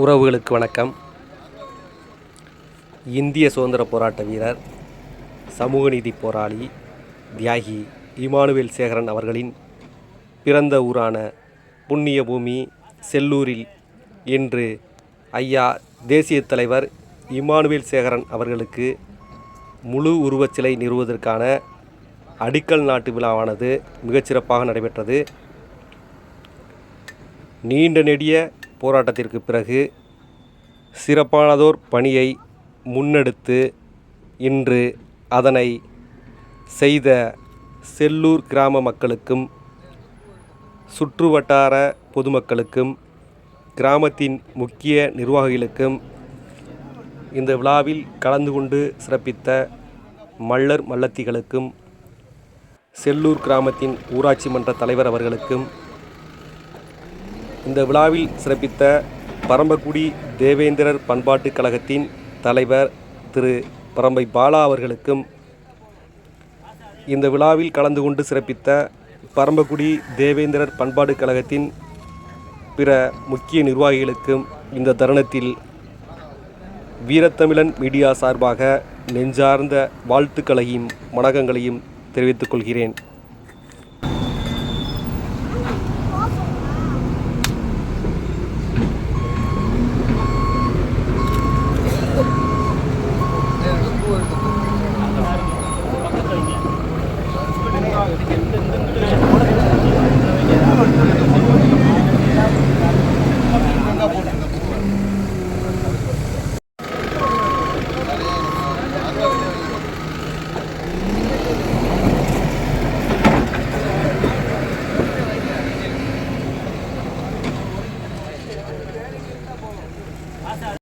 உறவுகளுக்கு வணக்கம். இந்திய சுதந்திர போராட்ட வீரர் சமூக நீதி போராளி தியாகி இமானுவேல் சேகரன் அவர்களின் பிறந்த ஊரான புண்ணிய பூமி செல்லூரில் இன்று ஐயா தேசிய தலைவர் இமானுவேல் சேகரன் அவர்களுக்கு முழு உருவச்சிலை நிறுவுவதற்கான அடிக்கல் நாட்டு விழாவானது மிகச்சிறப்பாக நடைபெற்றது. நீண்ட நெடிய போராட்டத்திற்கு பிறகு சிறப்பானதோர் பணியை முன்னெடுத்து இன்று அதனை செய்த செல்லூர் கிராம மக்களுக்கும் சுற்றுவட்டார பொதுமக்களுக்கும் கிராமத்தின் முக்கிய நிர்வாகிகளுக்கும் இந்த விழாவில் கலந்து கொண்டு சிறப்பித்த மல்லர் மல்லத்திகளுக்கும் செல்லூர் கிராமத்தின் ஊராட்சி மன்ற தலைவர் அவர்களுக்கும் இந்த விழாவில் சிறப்பித்த பரம்பக்குடி தேவேந்திரர் பண்பாட்டுக் கழகத்தின் தலைவர் திரு பரம்பை பாலா அவர்களுக்கும் இந்த விழாவில் கலந்து கொண்டு சிறப்பித்த பரம்பக்குடி தேவேந்திரர் பண்பாட்டுக் கழகத்தின் பிற முக்கிய நிர்வாகிகளுக்கும் இந்த தருணத்தில் வீரத்தமிழன் மீடியா சார்பாக நெஞ்சார்ந்த வாழ்த்துக்களையும் வணக்கங்களையும் தெரிவித்துக் கொள்கிறேன். എന്തെങ്കിലും